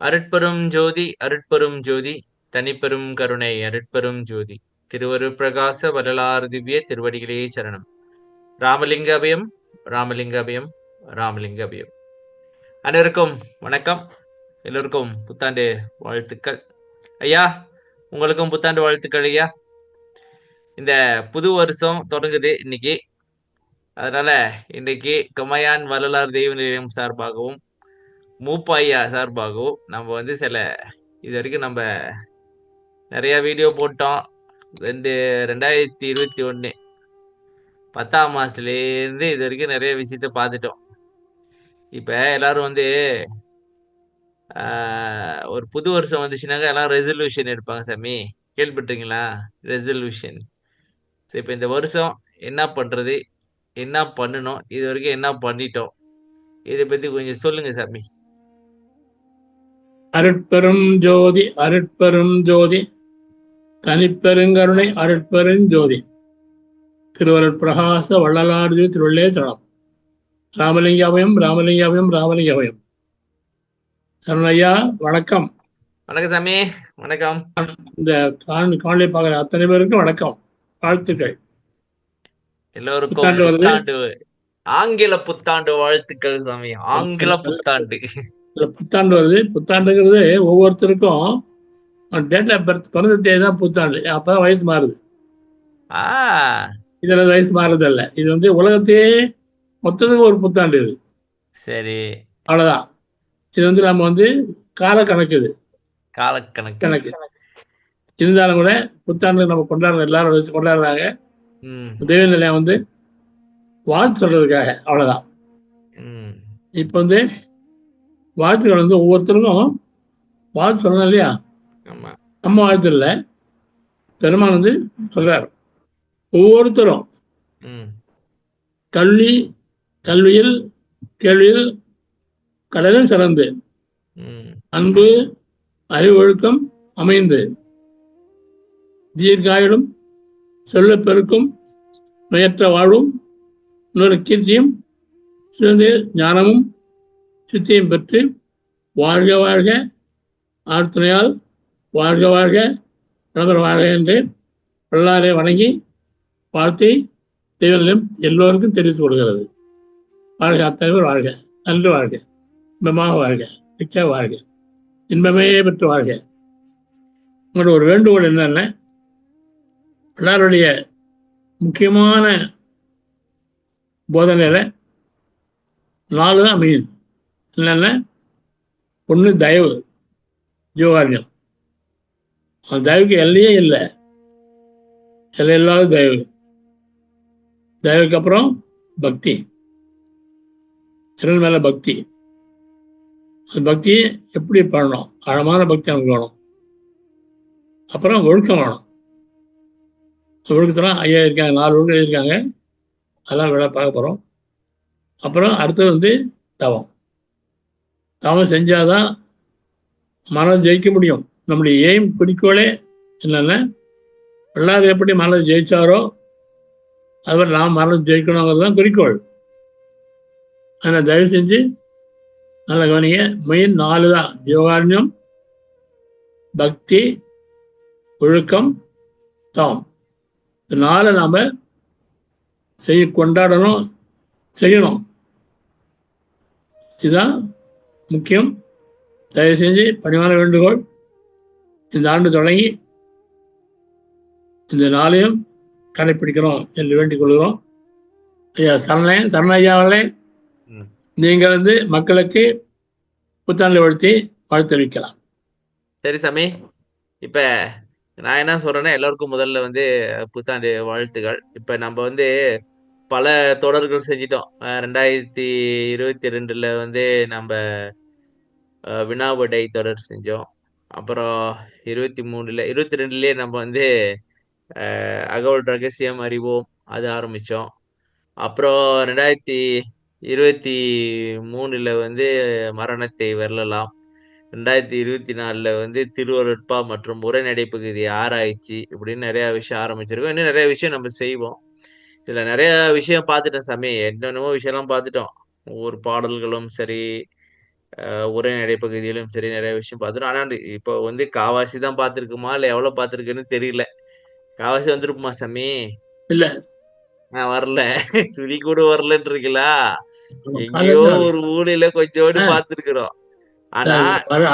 அருட்பெரும் ஜோதி அருட்பெரும் ஜோதி தனிப்பெரும் கருணை அருட்பெரும் ஜோதி. திருவரு பிரகாச வரலாறு திவ்ய திருவடிகளே சரணம். ராமலிங்க அபயம் ராமலிங்க அபயம் ராமலிங்க அபயம். அனைவருக்கும் வணக்கம். எல்லோருக்கும் புத்தாண்டு வாழ்த்துக்கள். ஐயா உங்களுக்கும் புத்தாண்டு வாழ்த்துக்கள் ஐயா. இந்த புது வருஷம் தொடங்குது இன்னைக்கு. அதனால இன்னைக்கு கமையான் வரலாறு தெய்வ நிலையம் சார்பாகவும் மூப்பாயா சார்பாகவும் நம்ம வந்து சில இது வரைக்கும் நம்ம நிறைய வீடியோ போட்டோம். ரெண்டு ரெண்டாயிரத்தி இருபத்தி ஒன்று பத்தாம் மாதத்துலேருந்து இது வரைக்கும் நிறைய விஷயத்த பார்த்துட்டோம். இப்போ எல்லாரும் வந்து ஒரு புது வருஷம் வந்துச்சுனாக்கா எல்லாம் ரெசல்யூஷன் எடுப்பாங்க சாமி. கேள்விப்பட்டிருங்களா ரெசல்யூஷன் சரி இப்போ இந்த வருஷம் என்ன பண்ணுறது என்ன பண்ணணும்? இது வரைக்கும் என்ன பண்ணிட்டோம்? இதை பற்றி கொஞ்சம் சொல்லுங்கள் சாமி. அருட்பெரும் ஜோதி அருட்பெரும் ஜோதி. தனிப்பெருங்கருணை அருட்பெரும் ஜோதி. திருவருட் பிரகாச வள்ளலார்ஜி திருவள்ளே தளம். ராமலிங்காபயம் ராமலிங்காபயம் ராமலிங்காபயம் சரணையா வணக்கம். வணக்கம் சாமி வணக்கம். இந்த காணொலி பார்க்குற அத்தனை பேருக்கும் வணக்கம். வாழ்த்துக்கள். எல்லோருக்கும் ஆங்கில புத்தாண்டு வாழ்த்துக்கள் சாமி. ஆங்கில புத்தாண்டு. இதுல புத்தாண்டு வருது. புத்தாண்டுங்கிறது ஒவ்வொருத்தருக்கும் டேட் ஆஃப் பர்த் பிறந்த தேதி தான் புத்தாண்டு. அப்பதான் வயசு மாறுது. ஆ. இதுல வயசு மாறுறதில்ல இது வந்து உலகத்தையே மொத்தத்துக்கு ஒரு புத்தாண்டு இது. சரி. அவ்வளவுதான். இது வந்து நம்ம வந்து கால கணக்கு இது. காலக்கணக்கு. கணக்கு. இருந்தாலும் கூட புத்தாண்டு நம்ம கொண்டாடுற எல்லாரும் வச்சு கொண்டாடுறாங்க. தெய்வ நிலையம் வந்து வாழ்த்து சொல்றதுக்காக. அவ்வளவுதான். ம். இப்போ வந்து வாழ்த்துக்கள் வந்து ஒவ்வொருத்தருக்கும். வாழ்த்து சொல்லணும் இல்லையா? நம்ம வாழ்த்து இல்லை பெருமான் வந்து சொல்றாரு. ஒவ்வொருத்தரும் கல்வி கல்வியில் கேள்வியில் கடலில் சிறந்து அன்பு அறிவு ஒழுக்கம் அமைந்து தீர்காயுடும் சொல்ல பெருக்கும் நோயற்ற வாழ்வும் இன்னொரு கீர்த்தியும் சிறந்த ஞானமும் சித்தியும் பெற்று வாழ்க வாழ்க ஆர்த்தனையால் வாழ்க வாழ்க நபர் வாழ்க என்று வல்லாரை வணங்கி வாழ்த்தை தெய்வங்களும் எல்லோருக்கும் தெரிவித்துக் கொடுக்கிறது வாழ்க அத்தனை வாழ்க நன்று வாழ்க இன்பமாக வாழ்க மிக்க வாழ்க இன்பமே பெற்று வாழ்க. உங்களோட ஒரு வேண்டுகோள் என்னென்ன? எல்லாருடைய முக்கியமான போதனையில் நாலு தான் மெயின் என்னென்ன? ஒன்று தயவு. ஜீவகாரியம் அந்த தயவுக்கு எல்லையே இல்லை. எல்லை இல்லாத தயவு. தயவுக்கு அப்புறம் பக்தி. இறைவன் மேலே பக்தி. அந்த பக்தியை எப்படி பண்ணணும்? ஆழமான பக்தி நமக்கு வேணும். அப்புறம் ஒழுக்கம் வேணும். ஒழுக்கத்தெல்லாம் ஐயா இருக்காங்க நாலு ஒழுக்கம் இருக்காங்க அதெல்லாம் விட பார்க்க போகிறோம் அப்புறம் அடுத்தது வந்து தவம். தவம் செஞ்சாதான் மனம் ஜெயிக்க முடியும். நம்முடைய எய்ம் குறிக்கோளே என்னென்ன? எல்லாரும் எப்படி மனதை ஜெயிச்சாரோ அதுமாதிரி நாம் மனதை ஜெயிக்கணுங்கிறது தான் குறிக்கோள். ஆனால் தயவு செஞ்சு நல்ல கவனிங்க. மெயின் நாலு தான். ஜீவகாரண்யம் பக்தி ஒழுக்கம் தவம். இந்த நாளை நாம் செய்ய கொண்டாடணும் செய்யணும். இதுதான் முக்கியம். தயவு செஞ்சு பணிவான வேண்டுகோள். இந்த ஆண்டு தொடங்கி இந்த நாளையும் கடைப்பிடிக்கணும் என்று வேண்டிக் கொள்கிறோம். ஐயா சரண சரண ஐயா அவர்களே ம். நீங்கள் வந்து மக்களுக்கு புத்தாண்டு வாழ்த்தி வாழ்த்து தெரிவிக்கலாம் சரி சாமி இப்ப நான் என்ன சொல்றேன்னா எல்லாருக்கும் முதல்ல வந்து புத்தாண்டு வாழ்த்துகள். இப்ப நம்ம வந்து பல தொடர்கள் செஞ்சிட்டோம். ரெண்டாயிரத்தி இருபத்தி ரெண்டுல வந்து நம்ம வினாவிடை தொடர் செஞ்சோம். அப்புறம் இருபத்தி மூணுல இருபத்தி ரெண்டுலேயே நம்ம வந்து அகவல் ரகசியம் அறிவோம். அது ஆரம்பித்தோம் அப்புறம் ரெண்டாயிரத்தி இருபத்தி மூணில் வந்து மரணத்தை வெல்லலாம். ரெண்டாயிரத்தி இருபத்தி நாலில் வந்து திருவருட்பா மற்றும் உரைநடை பகுதி ஆராய்ச்சி இப்படின்னு நிறையா விஷயம் ஆரம்பிச்சிருக்கோம். இன்னும் நிறைய விஷயம் நம்ம செய்வோம். இதில் நிறைய விஷயம் பார்த்துட்டோம் சாமி. என்னென்னமோ விஷயம்லாம் பார்த்துட்டோம். ஒவ்வொரு பாடல்களும் சரி உரைநடை பகுதியிலும் சரி நிறைய விஷயம் பார்த்துரும் ஆனா இப்போ வந்து காவாசி தான் பார்த்துருக்குமா? இல்ல எவ்வளவு பார்த்துருக்குன்னு தெரியல. காவாசி வந்திருக்குமா சாமி? இல்ல. நான் வரல. துளி கூட வரலன்றீங்களா? நம்ம எங்கேயோ ஒரு ஊழில கொஞ்சோண்டு ஆ. பார்த்துருக்குறோம். ஆனா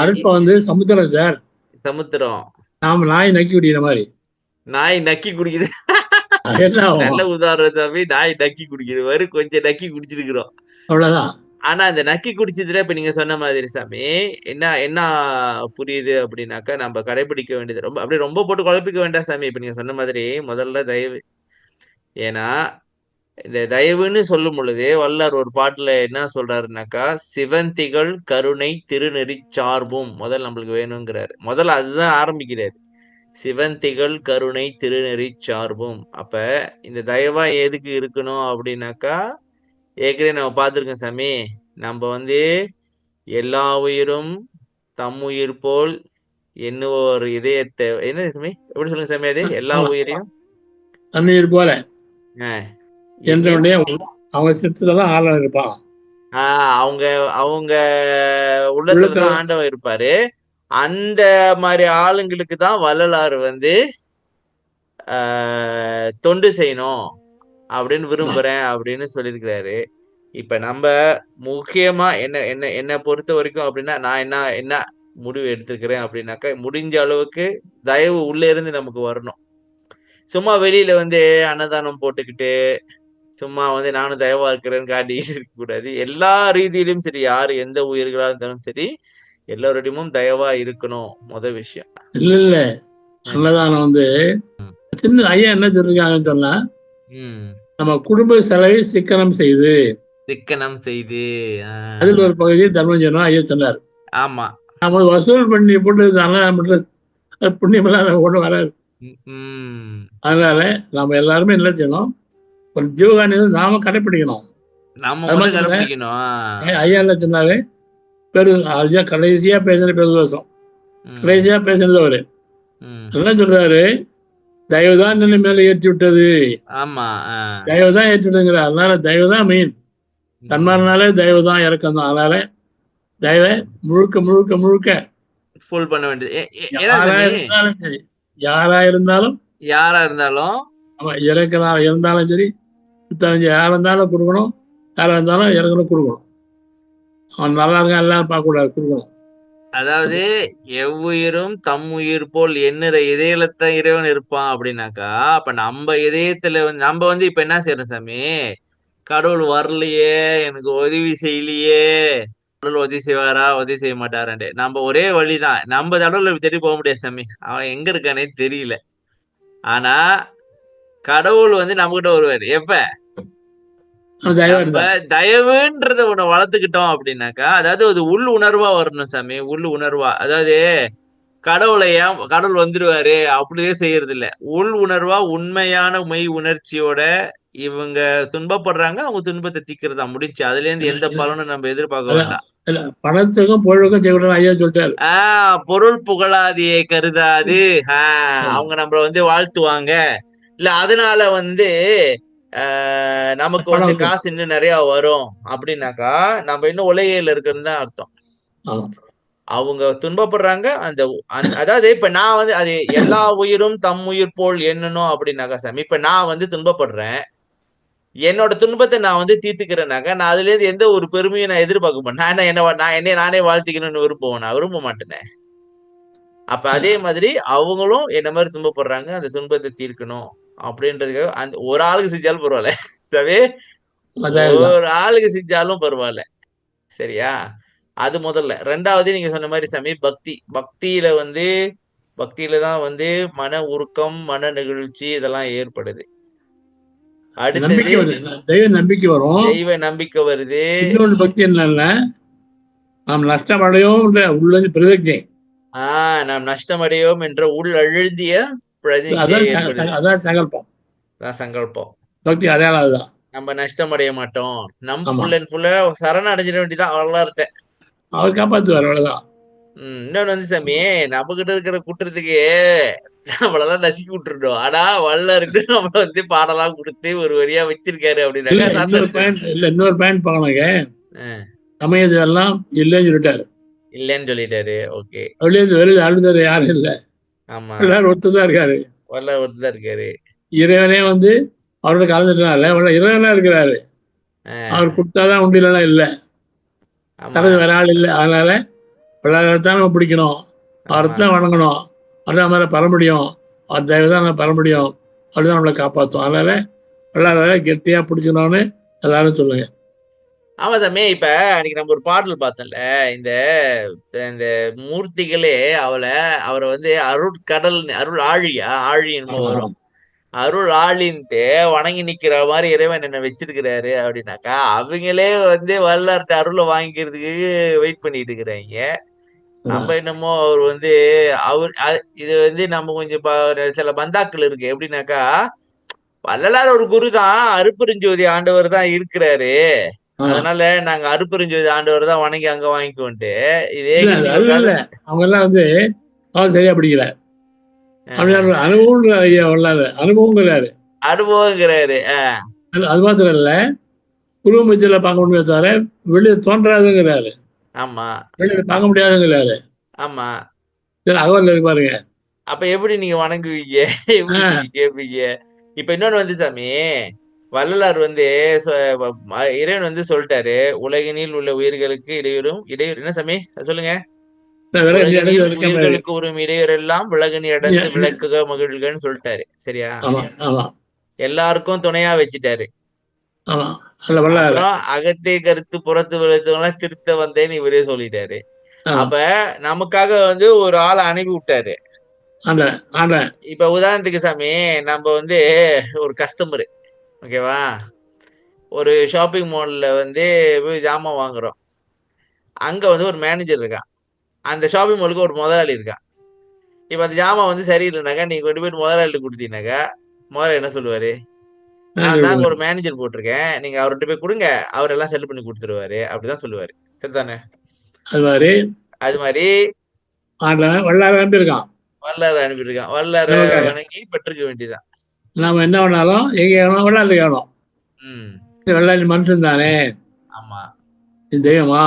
அருட்பா வந்து சமுத்திரம் சார். சமுத்திரம். நாம நாய் நக்கி குடிக்கிற மாதிரி. நாய் நக்கி குடிக்குது? நல்ல உதாரணம் சாமி. நாய் நக்கி குடிக்குது. மாதிரி கொஞ்சம் நக்கி குடிச்சிருக்கிறோம். அவ்வளவுதான். ஆனா அந்த நக்கி குடிச்சதுல இப்ப நீங்க சொன்ன மாதிரி சாமி என்ன என்ன புரியுது அப்படின்னாக்கா நம்ம கடைபிடிக்க வேண்டியது ரொம்ப அப்படியே ரொம்ப போட்டு குழப்பிக்க வேண்டாம் சாமி. இப்ப நீங்க சொன்ன மாதிரி முதல்ல தயவு ஏன்னா இந்த தயவுன்னு சொல்லும் பொழுது வல்லார் ஒரு பாட்டுல என்ன சொல்றாருனாக்கா சிவந்திகள் கருணை திருநெறி சார்பும் முதல் நம்மளுக்கு வேணுங்கிறாரு. முதல்ல அதுதான் ஆரம்பிக்கிறாரு. சிவந்திகள் கருணை திருநெறி சார்பும். அப்ப இந்த தயவா எதுக்கு இருக்கணும் அப்படின்னாக்கா ஏற்கனவே நம்ம பார்த்துருக்கோம் சாமி. நம்ம வந்து எல்லா உயிரும் தம் உயிர் போல் என்னுவோர் இதயத்தை என்ன சாமி? எப்படி சொல்லுங்க சாமி அது? எல்லா உயிரையும்? தண்ணீர் போல. அவங்க சித்தத்துல தான் ஆளம் இருப்பான் ஆஹ் அவங்க அவங்க உள்ளத்துல ஆண்டவன் இருப்பாரு. அந்த மாதிரி ஆளுங்களுக்கு தான் வள்ளலார் வந்து ஆஹ், தொண்டு செய்யணும். அப்படின்னு விரும்புறேன் அப்படின்னு சொல்லியிருக்கிறாரு. இப்ப நம்ம முக்கியமா என்ன என்ன என்னை பொறுத்த வரைக்கும் அப்படின்னா நான் என்ன என்ன முடிவு எடுத்துக்கிறேன் அப்படின்னாக்கா முடிஞ்ச அளவுக்கு தயவு உள்ள இருந்து நமக்கு வரணும். சும்மா வெளியில வந்து அன்னதானம் போட்டுக்கிட்டு சும்மா வந்து நானும் தயவா இருக்கிறேன்னு காட்டிக்கிட்டு இருக்க கூடாது. எல்லா ரீதியிலும் சரி யாரு எந்த உயிர்களா இருந்தாலும் சரி எல்லோரிடமும் தயவா இருக்கணும் முத விஷயம். இல்ல இல்ல. அன்னதானம் வந்து ஐயா என்ன சொல்லிருக்காங்கன்னு சொன்னா நம்ம குடும்ப செலவை சிக்கனம் செய்து. சிக்கனம் செய்து அதில் ஒரு பகுதியை தர்மம் செய்யணும் ஐயா சொன்னார். ஆமா. நம்ம வசூல் பண்ணி போட்டு அது புண்ணியமெல்லாம் நம்ம கொண்டு வராது. அதனால நம்ம எல்லாருமே என்ன செய்யணும்? ஒரு ஜீவகானியை நாம நம்ம. கடைபிடிக்கணும் ஐயா- என்ன சொன்னாரு? பெரு அதுதான் கடைசியா பேசுற பெருதோஷம் கடைசியா பேசுறது அவரு. என்ன சொல்றாரு? தயவுதான் நிலை மேல ஏற்றி விட்டது. ஆமா தயவுதான் ஏற்றி விட்டுங்கிற அதனால தயவுதான் மெயின் தன்மாரனாலே தயவுதான் இறக்கம் தான். அதனால தயவை முழுக்க முழுக்க முழுக்க. ஃபுல் பண்ண வேண்டியது. யாரா இருந்தாலும் சரி. யாரா இருந்தாலும் யாரா இருந்தாலும் அவன் இறக்கிறா இருந்தாலும் சரி. புத்தகம் யாரா இருந்தாலும் கொடுக்கணும். யாரா இருந்தாலும் இறக்கணும் கொடுக்கணும். அவன் நல்லா இருக்கான் எல்லாம் பார்க்க கூடாது கொடுக்கணும். அதாவது எவ்வுயிரும் தம் உயிர் போல் எண்ணுற இதயத்தை இறைவன் இருப்பான் அப்படின்னாக்கா அப்ப நம்ம இதயத்துல வந்து நம்ம வந்து இப்ப என்ன செய்யறோம் சாமி? கடவுள் வரலையே எனக்கு உதவி செய்யலையே. கடவுள் உதவி செய்வாரா? உதவி செய்ய மாட்டாரான்ட்டு. நம்ம ஒரே வழிதான். நம்ம தடவுல தேடி போக முடியாது சாமி. அவன் எங்க இருக்கானே தெரியல. ஆனா கடவுள் வந்து நம்மகிட்ட வருவார். எப்ப? தயவுன்றத ஒண்ணு வளர்த்துக்கிட்டோம் அப்படின்னாக்கா அதாவது அது உள் உணர்வா வரணும் சாமி உள் உணர்வா. அதாவது கடவுளை ஏன் கடவுள் வந்துருவாரு அப்படியே செய்யறது இல்ல உள் உணர்வா உண்மையான மெய் உணர்ச்சியோட இவங்க துன்பப்படுறாங்க அவங்க துன்பத்தை தீக்கிறதா முடிச்சு அதுல இருந்து எந்த பலனும் நம்ம எதிர்பார்க்க வேண்டாம். பணத்துக்கும் ஐயா சொல்லிட்டாரு. ஆஹ் பொருள் புகழாதியே கருதாது. ஆஹ் அவங்க நம்மள வந்து வாழ்த்துவாங்க. இல்ல அதனால வந்து நமக்கு வந்து காசு இன்னும் நிறைய வரும் அப்படின்னாக்கா நம்ம இன்னும் உலகையில இருக்கிறது தான் அர்த்தம். அவங்க துன்பப்படுறாங்க அந்த அதாவது இப்ப நான் வந்து அது எல்லா உயிரும் தம் உயிர் போல் எண்ணணும் அப்படின்னாக்கா சாமி இப்ப நான் வந்து துன்பப்படுறேன். என்னோட துன்பத்தை நான் வந்து தீர்த்துக்கிறேனாக்கா நான் அதுல இருந்து எந்த ஒரு பெருமையும் நான் எதிர்பார்க்க மாட்டேன். நான் என்ன என்ன நான் என்னை நானே வாழ்த்திக்கணும்னு விரும்புவேன் நான் விரும்ப மாட்டேனே. அப்ப அதே மாதிரி அவங்களும் என்ன மாதிரி துன்பப்படுறாங்க அந்த துன்பத்தை தீர்க்கணும். அப்படின்றதுக்காக அந்த ஒரு ஆளுக்கு செஞ்சாலும் பரவாயில்ல. ஒரு ஆளுக்கு செஞ்சாலும் பரவாயில்ல. சரியா? அது முதல்ல. ரெண்டாவது நீங்க சொன்ன மாதிரி சாமி பக்தி. பக்தியில வந்து பக்தியில தான் வந்து மன உருக்கம் மன நெகிழ்ச்சி இதெல்லாம் ஏற்படுது. அடுத்தது தெய்வ நம்பிக்கை வரும். தெய்வ நம்பிக்கை வருது. இன்னொன்று பக்தி என்னன்னா நாம் நஷ்டம் அடையோம் உள்ளது பிரதிஜை. ஆஹ் நாம் நஷ்டமடையோம் என்ற உள் அழுந்திய அதான் சங்கல்பம். சங்கல்பம். பக்தி அடையாளம் அதுதான் நம்ம நஷ்டமடைய மாட்டோம். நம் ஆமா. ஃபுல் அண்ட் ஃபுல்லா சரண அடைஞ்சிட வேண்டியதான் அவ்வளோதான் அவர் காப்பாத்துவார் அவ்வளவுதான் இன்னொன்னு வந்து சாமி நம்ம கிட்ட இருக்கிற குற்றத்துக்கு நம்மளெல்லாம் நசுக்கி விட்டுருந்தோம் ஆனா வல்லருக்கு நம்மள வந்து பாடலாம் கொடுத்து ஒரு வரியா வச்சிருக்காரு அப்படின்னாக்கா இல்ல இன்னொரு பாயிண்ட் பார்க்கணுங்க. சமயத்தை எல்லாம் இல்லைன்னு சொல்லிட்டாரு. இல்லைன்னு சொல்லிட்டாரு. ஓகே. வெளியே வெளியில் அழுத்தர் யாரும் இல்லை. ஆமா. எல்லாரும் இருக்காரு. ஒருத்தர் இருக்காரு. இறைவனே வந்து அவரோட கலந்துட்டனால அவரோட இறைவனா இருக்கிறாரு. அவர் கொடுத்தாதான் உண்டு இல்லைன்னா இல்லை தனது வேற ஆள் இல்லை. அதனால தான் நம்ம பிடிக்கணும். அவரை ஆமா. தான் வணங்கணும். அதான் மேலே பெற முடியும் அவர் தயவு தான் நம்ம பெற முடியும் அப்படிதான் நம்மளை காப்பாற்றும். அதனால எல்லாரும் கெட்டியா பிடிக்கணும்னு எல்லாரும் சொல்லுங்க. ஆமா சாமி இப்ப அன்னைக்கு நம்ம ஒரு பாடல் பார்த்தோம்ல இந்த இந்த மூர்த்திகளே அவளை அவரை வந்து அருட்கடல் அருள் ஆழியா ஆழி என்னமோ வரும். அருள் ஆளின்ட்டு வணங்கி நிக்கிற மாதிரி இறைவன் என்ன வச்சிருக்கிறாரு அப்படின்னாக்கா அவங்களே வந்து வல்லார்ட்ட அருளை வாங்கிக்கிறதுக்கு வெயிட் பண்ணிட்டு இருக்கிறாங்க. நம்ம என்னமோ அவர் வந்து அவர் இது வந்து நம்ம கொஞ்சம் சில பந்தாக்கள் இருக்கு. எப்படின்னாக்கா வள்ளலார் ஒரு குரு தான் அருப்பெருஞ்சோதி ஆண்டவர் தான் இருக்கிறாரு. அதனால நாங்க அருப்பெருஞ்சோதி ஆண்டவர் தான் வணங்கி அங்க வாங்கிக்கோன்ட்டு இதே அவங்க எல்லாம் வந்து அவன் சரியா பிடிக்கல. அப்படின்னா அனுபவம் ஐயா வரலாறு. அனுபவங்கிறாரு அனுபவங்கிறாரு அது- மாத்திரம் இல்ல. குருவமத்தில பார்க்க முடியுமே தவிர வெளியே தோன்றாதுங்கிறாரு. ஆமா. வெளியில பார்க்க முடியாதுங்கிறாரு. ஆமா. இதுல அகவல் பாருங்க. அப்ப எப்படி நீங்க வணங்குவீங்க? எப்படி கேட்பீங்க இப்ப இன்னொன்னு வந்து சாமி வள்ளலார் வந்து இறைவன் வந்து சொல்லிட்டாரு உலகினில் உள்ள உயிர்களுக்கு இடையூறும் இடையூறு என்ன சாமி? சொல்லுங்க. உயிர்களுக்கு உறும் இடையூறு எல்லாம் விலகினி அடர்ந்து இல்ல. விளக்குக மகிழ்கன்னு சொல்லிட்டாரு. சரியா? எல்லாருக்கும் துணையா வச்சுட்டாரு. அகத்தை கருத்து புறத்து விழுத்தவங்களாம் திருத்த வந்தேன்னு இவரே சொல்லிட்டாரு. அப்ப நமக்காக வந்து ஒரு ஆளை அனுப்பி விட்டாரு. இப்ப உதாரணத்துக்கு சாமி நம்ம வந்து ஒரு கஸ்டமர் ஓகேவா? ஒரு ஷாப்பிங் மால்ல வந்து போய் ஜாமான் வாங்குறோம். அங்க வந்து ஒரு மேனேஜர் இருக்கான். அந்த ஷாப்பிங் மாலுக்கு ஒரு முதலாளி இருக்கான். இப்ப அந்த ஜாமான் வந்து சரியில்லைனாக்கா நீங்க கொண்டு போய் முதலாளி கொடுத்தீங்கன்னாக்கா முதலாளி என்ன சொல்லுவாரு? நான் தாங்க ஒரு மேனேஜர் போட்டிருக்கேன். நீங்க அவர்கிட்ட போய் கொடுங்க. அவர் எல்லாம் செல் பண்ணி கொடுத்துருவாரு. அப்படிதான் சொல்லுவாரு. சரிதானே? அது மாதிரி அது மாதிரி வரலாறு அனுப்பியிருக்கான். வல்லார அனுப்பியிருக்கான். வல்லார. வணங்கி பெற்றுக்க வேண்டியதுதான். நாம என்ன வேணாலும் எங்க வேணும் வரலாறு வேணும் ம் வெள்ளாளி மனுஷன் தானே. ஆமா. இது தெய்வமா?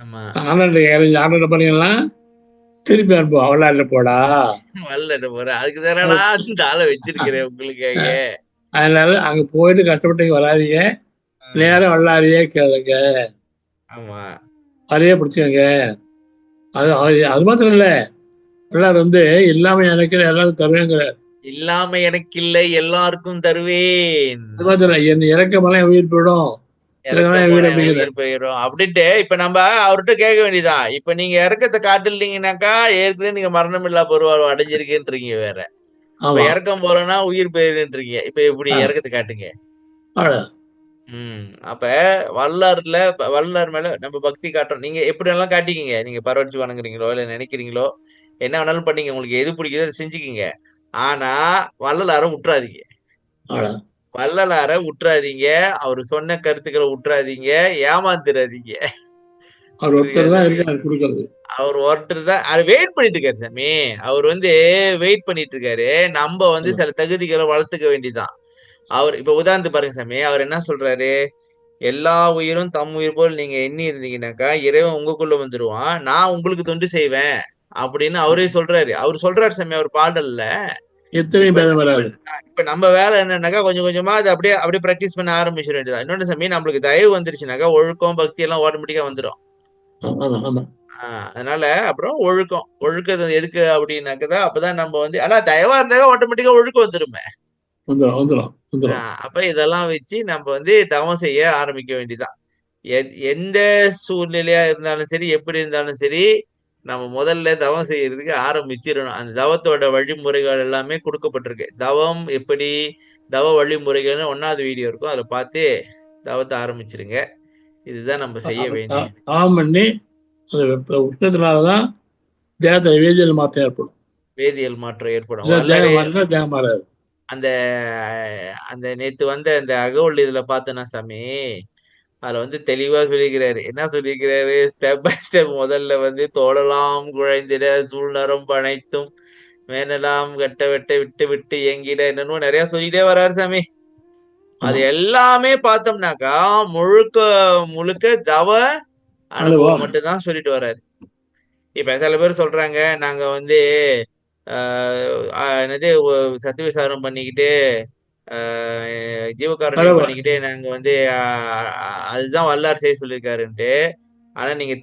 ஆமா. ஆண்ட ஆண்ட பண்ணீங்கன்னா திருப்பி அனுப்புவோம் வரலாறு போடா. வல்லட போற அதுக்கு தானடா இந்த ஆளை வச்சிருக்கிறேன் உங்களுக்காக அதனால அங்க போயிட்டு கஷ்டப்பட்டு வராதீங்க. நேரம் வரலாறையே கேளுங்க. ஆமா. அதையே பிடிச்சிக்கங்க. அது அது- மாத்திரம் இல்ல. வரலாறு வந்து இல்லாம எனக்கு எல்லாரும் தருவேங்கிற இல்லாம எனக்கு இல்லை எல்லாருக்கும் தருவேன். என் இறக்கமெல்லாம் உயிர் போயிடும். அப்படின்ட்டு இப்ப நம்ம அவர்கிட்ட கேட்க வேண்டியதான் இப்ப நீங்க இறக்கத்தை காட்டலீங்கன்னாக்கா ஏற்கனவே நீங்க மரணம் இல்லா பருவம் அடைஞ்சிருக்கேன்றீங்க வேற. இப்ப இறக்கம் போலன்னா உயிர் போயிருன்றீங்க. இப்ப எப்படி. இறக்கத்தை காட்டுங்க? அவ்வளவு. ம். அப்ப வல்லாறுல வல்லார் மேல நம்ம பக்தி காட்டுறோம். நீங்க எப்படி எல்லாம் காட்டிக்கிங்க. நீங்க பரவச்சு வணங்குறீங்களோ இல்ல நினைக்கிறீங்களோ என்ன வேணாலும் பண்ணீங்க. உங்களுக்கு எது பிடிக்குதோ அதை செஞ்சுக்கிங்க. ஆனா வள்ளலார விட்டுறாதீங்க. வள்ளலார விட்டுறாதீங்க அவர் சொன்ன கருத்துக்களை விட்டுறாதீங்க ஏமாந்துடாதீங்க அவர் ஒருத்தர் தான் அவர் வெயிட் பண்ணிட்டு இருக்காரு சாமி. அவர் வந்து வெயிட் பண்ணிட்டு இருக்காரு நம்ம வந்து சில தகுதிகளை வளர்த்துக்க வேண்டியதுதான் அவர் இப்ப உதாரணத்து பாருங்க சாமி. அவர் என்ன சொல்றாரு? எல்லா உயிரும் தம் உயிர் போல் நீங்க எண்ணி இருந்தீங்கன்னாக்கா இறைவன் உங்களுக்குள்ள வந்துருவான். நான் உங்களுக்கு தொண்டு செய்வேன். அப்படின்னு அவரே சொல்றாரு. அவர் சொல்றாரு சாமி அவர் பாடல்ல. இப்ப நம்ம வேலை என்னன்னாக்கா கொஞ்சம் கொஞ்சமா அது அப்படியே அப்படியே பிராக்டிஸ் பண்ண ஆரம்பிச்சிட வேண்டியதா இன்னொன்று சாமி நம்மளுக்கு தயவு வந்துருச்சுனாக்கா ஒழுக்கம் பக்தி எல்லாம் ஆட்டோமேட்டிக்கா வந்துடும் அதனால அப்புறம் ஒழுக்கம். ஒழுக்கம் எதுக்கு அப்படின்னாக்கதான் அப்பதான் நம்ம வந்து ஆனா தயவா இருந்தாக்க ஆட்டோமேட்டிக்கா ஒழுக்கம் வந்துருமே. அப்ப இதெல்லாம் வச்சு நம்ம வந்து தவம் செய்ய ஆரம்பிக்க வேண்டியதான் எந்த சூழ்நிலையா இருந்தாலும் சரி எப்படி இருந்தாலும் சரி நம்ம முதல்ல தவம் செய்யறதுக்கு ஆரம்பிச்சிடணும். அந்த தவத்தோட வழிமுறைகள் எல்லாமே கொடுக்கப்பட்டிருக்கு. தவம் எப்படி தவ வழிமுறைகள்னு ஒன்னாவது வீடியோ இருக்கும். அதை பார்த்து தவத்தை ஆரம்பிச்சிருங்க. இதுதான் நம்ம செய்ய வேண்டிய ஆம் பண்ணி அது வெப்ப- உஷ்ணத்தினாலதான் தேகத்தை வேதியியல் மாற்றம் ஏற்படும். வேதியியல் மாற்றம் ஏற்படும். அந்த அந்த நேத்து வந்த அந்த அகவல் இதுல பார்த்தேன்னா சாமி? அதுல வந்து தெளிவா சொல்லியிருக்கிறாரு என்ன சொல்லியிருக்கிறாரு ஸ்டெப் பை ஸ்டெப் முதல்ல வந்து தோழலாம் குழைந்திட சூழ்நரம் பனைத்தும் மேனலாம் கட்ட வெட்ட விட்டு விட்டு இயங்கிட என்னன்னு நிறைய சொல்லிட்டே வர்றாரு சாமி. அது எல்லாமே பார்த்தோம்னாக்கா முழுக்க முழுக்க தவ அனுபவம். மட்டும்தான் சொல்லிட்டு வர்றாரு இப்ப சில பேர் சொல்றாங்க நாங்க வந்து என்னது சத்து விசாரம் பண்ணிக்கிட்டு ஆஹ் பரவாயில்ல. பண்ணிக்கிட்டு நாங்க வந்து ஆஹ் ஆஹ் அதுதான் வல்லார் செய்ய சொல்லியிருக்காருன்ட்டு ஆனா நீங்க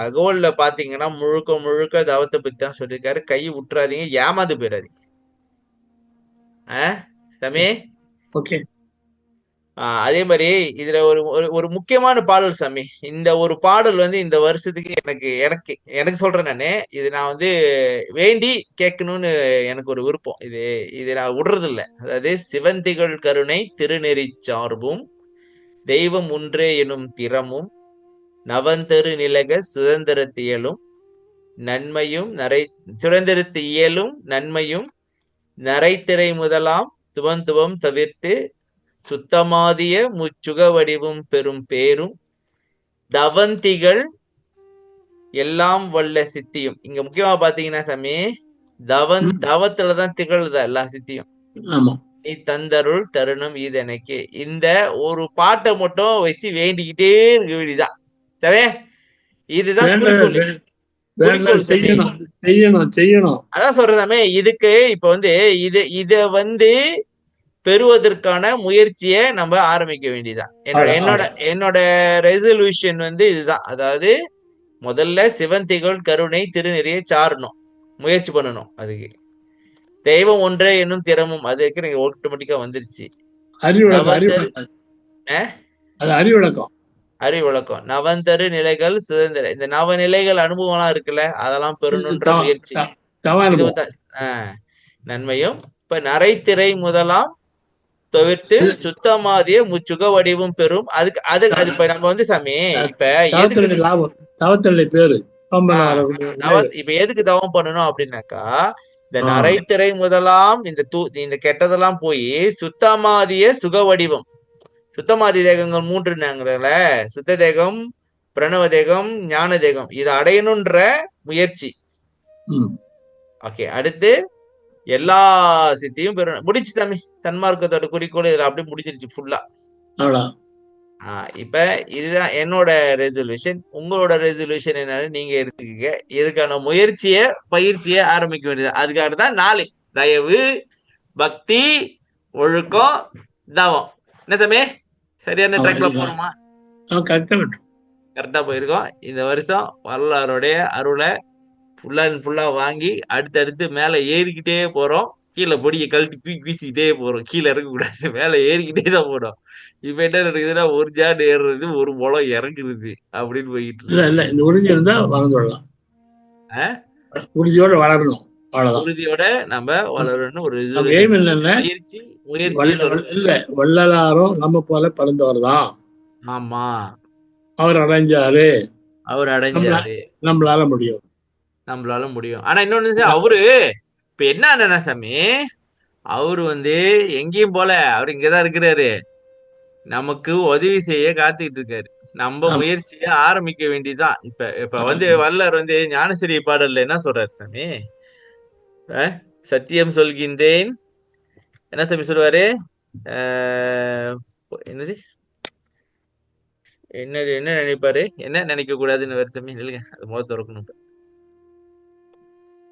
அகோல்ல பாத்தீங்கன்னா முழுக்க முழுக்க தவத்தை பத்தி தான் சொல்லியிருக்காரு கை விட்டுறாதீங்க ஏமாந்து போயிடாதீங்க. ஆ சாமி ஓகே. ஆஹ் அதே மாதிரி இதுல ஒரு ஒரு ஒரு முக்கியமான பாடல் சாமி. இந்த ஒரு பாடல் வந்து இந்த வருஷத்துக்கு எனக்கு எனக்கு எனக்கு சொல்றேன் நானு. இது நான் வந்து வேண்டி கேட்கணும்னு எனக்கு ஒரு விருப்பம். இது இது நான் விடுறது இல்லை அதாவது சிவந்திகள் கருணை திருநெறி சார்பும் தெய்வம் ஒன்றே எனும் திறமும் நவந்தரு நிலக சுதந்திரத்தியலும் நன்மையும் நரை சுதந்திரத்து இயலும் நன்மையும் நரைத்திரை முதலாம் துவந்துவம் தவிர்த்து சுத்தமாதிய முச்சுக வடிவும் பெரும் பேரும் தவந்திகள் எல்லாம் வல்ல சித்தியும். இங்க முக்கியமா பாத்தீங்கன்னா சாமி தவன். தவத்துலதான் திகழுதா எல்லா சித்தியும். நீ தந்தருள் தருணம் இது எனக்கு இந்த ஒரு பாட்டை மட்டும் வச்சு வேண்டிக்கிட்டே இருக்க வேண்டியதான் சவே இதுதான் செய்யணும் செய்யணும் அதான் சொல்றதாமே இதுக்கு இப்ப வந்து இது இத வந்து பெறுவதற்கான முயற்சியை நம்ம ஆரம்பிக்க வேண்டியதுதான். என்னோட என்னோட என்னோட ரெசல்யூஷன் வந்து இதுதான். அதாவது முதல்ல சிவன் திகழ் கருணை திருநெறியை சாரணும். முயற்சி பண்ணணும் அதுக்கு. தெய்வம் ஒன்றே என்னும் திறமும். அதுக்கு எனக்கு ஆட்டோமேட்டிக்கா வந்துருச்சு. அறிவிளக்கம் நவந்தரு அறிவிளக்கம் ஆ? அது அறிவிளக்கம் அறிவு விளக்கம் நவந்தரு நிலைகள் சுதந்திர. இந்த நவ நிலைகள் அனுபவம்லாம் இருக்குல்ல அதெல்லாம் பெறணுன்ற முயற்சி. நன்மையும். இப்ப நரைத்திரை முதலாம் தவிர்த்து சுத்தமாதிய முச்சுக வடிவும் பெறும் அதுக்கு அது அது இப்ப நம்ம வந்து சாமி இப்ப எதுக்கு. இப்ப எதுக்கு தவம் பண்ணணும் அப்படின்னாக்கா இந்த. நரைத்திரை முதலாம் இந்த தூ இந்த கெட்டதெல்லாம் போய் சுத்தமாதிய சுக வடிவம் சுத்தமாதி தேகங்கள் மூன்றுனாங்கிறல சுத்த தேகம் பிரணவ தேகம் ஞான தேகம் இதை அடையணுன்ற முயற்சி. ஓகே அடுத்து எல்லா சித்தியும் பெறணும் முடிச்சு சாமி சன்மார்க்கத்தோட குறிக்கோள் இதுல அப்படியே முடிச்சிருச்சு ஃபுல்லா இப்ப இதுதான் என்னோட ரெசல்யூஷன் உங்களோட ரெசல்யூஷன் என்னன்னு நீங்க எடுத்துக்கங்க. இதுக்கான முயற்சிய பயிற்சியை ஆரம்பிக்க வேண்டியது அதுக்காக தான் நாலு தயவு பக்தி ஒழுக்கம் தவம். என்ன தம்பி? சரியான ட்ராக்ல. போறோமா. கரெக்டா போயிருக்கோம். இந்த வருஷம் வரலாறுடைய அருளை ஃபுல்லா அண்ட் ஃபுல்லா வாங்கி அடுத்தடுத்து மேல ஏறிக்கிட்டே போறோம். கீழே பொடியை கழட்டி தூக்கி வீசிக்கிட்டே போறோம். கீழே இறங்க கூடாது மேல ஏறிக்கிட்டே தான் போறோம். இப்ப என்ன நடக்குதுன்னா ஒரு ஜாடு ஏறுறது ஒரு முளம் இறங்குறது அப்படின்னு போயிட்டு இல்ல இல்ல இந்த உறுதி இருந்தா வளர்ந்துடலாம்? உறுதியோட வளரணும். உறுதியோட நம்ம வளரணும் ஒரு முயற்சி இல்ல வள்ளலாரும் நம்ம போல பிறந்தவர் தான் ஆமா. அவர் அடைஞ்சாரு. அவர் அடைஞ்சாரு. நம்மளால முடியும். நம்மளால முடியும். ஆனா இன்னொன்னு அவரு இப்ப என்ன ஆனா சாமி அவரு வந்து எங்கேயும் போல அவர் இங்கதான் இருக்கிறாரு. நமக்கு உதவி செய்ய காத்துக்கிட்டு இருக்காரு. நம்ம. முயற்சியை ஆரம்பிக்க வேண்டியதுதான். இப்ப இப்ப வந்து வல்லர் வந்து ஞானசிரிய பாடல்ல என்ன சொல்றாரு சாமி? சத்தியம் சொல்கின்றேன். என்ன சாமி சொல்லுவாரு? என்னது? என்னது என்ன நினைப்பாரு? என்ன நினைக்க கூடாதுன்னு வேற சாமி நில்லுங்க. அது முக திறக்கணும்.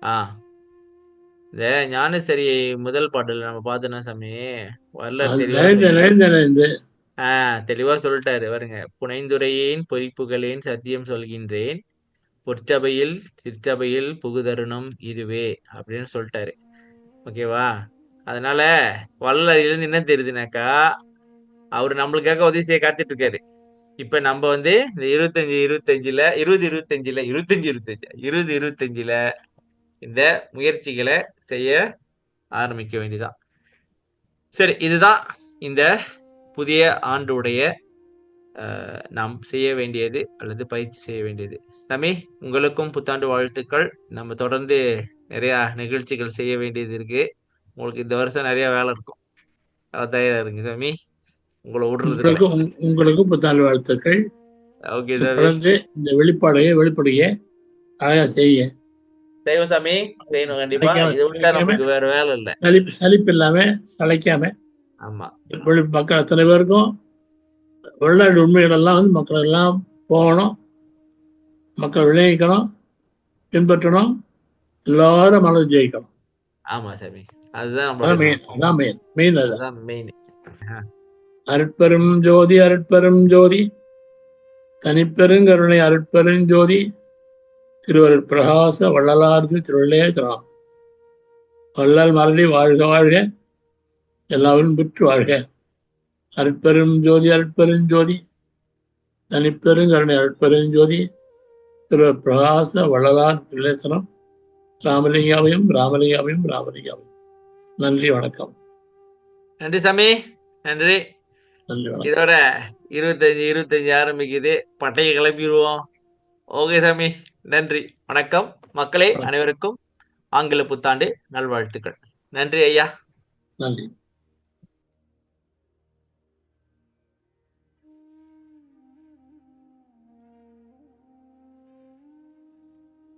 ஆ. இந்த ஞானசரி முதல் பாடல்ல நம்ம பார்த்தோம்னா சாமி நிறைந்து ஆ தெளிவா சொல்லிட்டாரு பாருங்க. புனைந்துரையேன் பொறிப்புகளேன் சத்தியம் சொல்கின்றேன். பொற்சபையில் சிற்சபையில் புகுதருணம் இதுவே அப்படின்னு சொல்லிட்டாரு. ஓகேவா? அதனால வள்ளலிருந்து என்ன தெரியுதுனாக்கா அவர் நம்மளுக்காக உதவி செய்ய காத்துட்டு இருக்காரு இப்ப நம்ம வந்து இந்த இருபத்தஞ்சு இருபத்தஞ்சுல இருபது இருபத்தஞ்சுல இருபத்தஞ்சு இருபத்தஞ்சு இருபது இருபத்தஞ்சுல இந்த முயற்சிகளை செய்ய ஆரம்பிக்க வேண்டியதான் சரி இதுதான் இந்த புதிய ஆண்டுடைய நாம் செய்ய வேண்டியது அல்லது பயிற்சி செய்ய வேண்டியது. தமி உங்களுக்கும் புத்தாண்டு வாழ்த்துக்கள். நம்ம தொடர்ந்து நிறைய நிகழ்ச்சிகள் செய்ய வேண்டியது இருக்கு. உங்களுக்கு இந்த வருஷம் நிறைய வேலை இருக்கும். தயாரா இருங்க சாமி உங்களை விடுறது இல்லை. உங்களுக்கு உங்க- உங்களுக்கு புத்தாண்டு வாழ்த்துக்கள். ஓகே சாமி தொடர்ந்து இந்த வெளிப்பாடையை வெளிப்படைய அழகா செய்ய செய்வோம் சாமி செய்யணும் கண்டிப்பா. இது விட்டா நமக்கு வேற வேலை இல்லை. சலிப்பு சலிப்பு இல்லாம சளைக்காம. ஆமா. மக்கள் அத்தனை பேருக்கும் வெளிநாடு உண்மைகள் எல்லாம் வந்து மக்கள் எல்லாம் போகணும். மக்கள் விளைவிக்கணும் பின்பற்றணும் எல்லாரும் மனது ஜெயிக்கணும். ஆமா சாமி. அதுதான் மெயின் மெயின் அதுதான் மெயின் அருட்பெரும் ஜோதி அருட்பெரும் ஜோதி. தனிப்பெருங்கருணை அருட்பெரும் ஜோதி. திருவருட் பிரகாச வள்ளலார்து திருவள்ளே திராம். வள்ளல் மரளி வாழ்க வாழ்க எல்லாரும் பெற்று வாழ்க. அருட்பெரும் ஜோதி அருட்பெரும் ஜோதி தனிப்பெருங்கருணை அருட்பெரும் ஜோதி. திருவருட் பிரகாச வள்ளலார் திருளேத்தனம் ராமலிங்காவையும் ராமலிங்காவையும் ராமலிங்காவையும். நன்றி வணக்கம். நன்றி சாமி நன்றி. இதோட இருபத்தஞ்சு இருபத்தஞ்சு ஆரம்பிக்குது. பட்டையை கிளம்பிடுவோம் ஓகே சாமி நன்றி. வணக்கம். மக்களே அனைவருக்கும் ஆங்கில புத்தாண்டு நல்வாழ்த்துக்கள். நன்றி ஐயா. நன்றி.